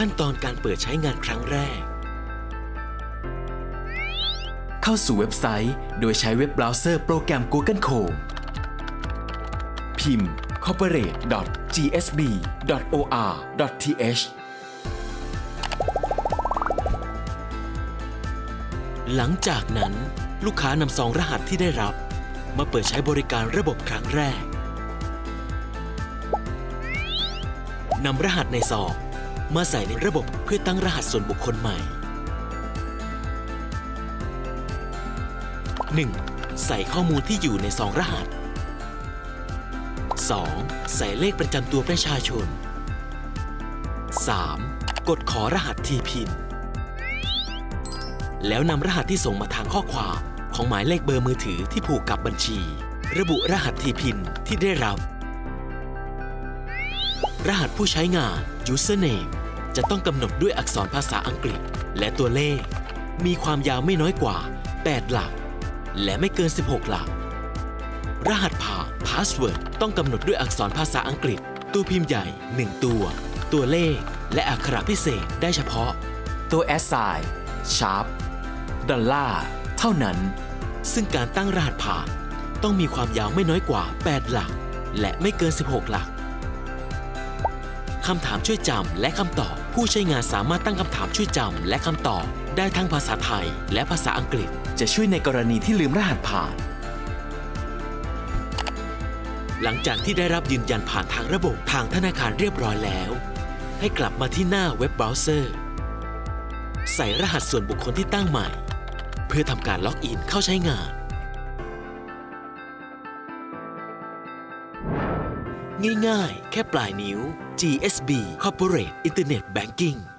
ขั้นตอนการเปิดใช้งานครั้งแรก เข้าสู่เว็บไซต์ โดยใช้เว็บเบราว์เซอร์โปรแกรม Google Chrome พิมพ์ corporate.gsb.or.th หลังจากนั้นลูกค้านำซองรหัสที่ได้รับ มาเปิดใช้บริการระบบครั้งแรกนำรหัสในซอง มาใส่ในระบบเพื่อตั้งรหัสส่วนบุคคลใหม่ 1. ใส่ข้อมูลที่อยู่ในซองรหัส 2. ใส่เลขประจำตัวประชาชน 3. กดขอรหัสทีพิน แล้วนำรหัสที่ส่งมาทางข้อความของหมายเลขเบอร์มือถือที่ผูกกับบัญชี ระบุรหัสทีพินที่ได้รับ รหัสผู้ใช้งาน username จะต้องกำหนดด้วยอักษรภาษาอังกฤษ และตัวเลข มีความยาวไม่น้อยกว่า 8 หลัก และไม่เกิน 16 หลัก รหัสผ่าน password ต้องกำหนดด้วยอักษรภาษาอังกฤษ ตัวพิมพ์ใหญ่ 1 ตัว ตัวเลข และอักขระพิเศษได้เฉพาะ ตัว assign sharp ดอลลาร์เท่านั้น ซึ่งการตั้งรหัสผ่าน ต้องมีความยาวไม่น้อยกว่า 8 หลัก และไม่เกิน 16 หลัก คำถามช่วยจำและคำตอบ ผู้ใช้งานสามารถตั้งคำถามช่วยจำและคำตอบ ได้ทั้งภาษาไทย และภาษาอังกฤษ จะช่วยในกรณีที่ลืมรหัสผ่าน หลังจากที่ได้รับยืนยันผ่านทางระบบทางธนาคารเรียบร้อยแล้ว ให้กลับมาที่หน้าเว็บเบราว์เซอร์ ใส่รหัสส่วนบุคคลที่ตั้งใหม่ เพื่อทำการล็อกอินเข้าใช้งาน ง่ายๆ แค่ปลายนิ้ว GSB Corporate Internet Banking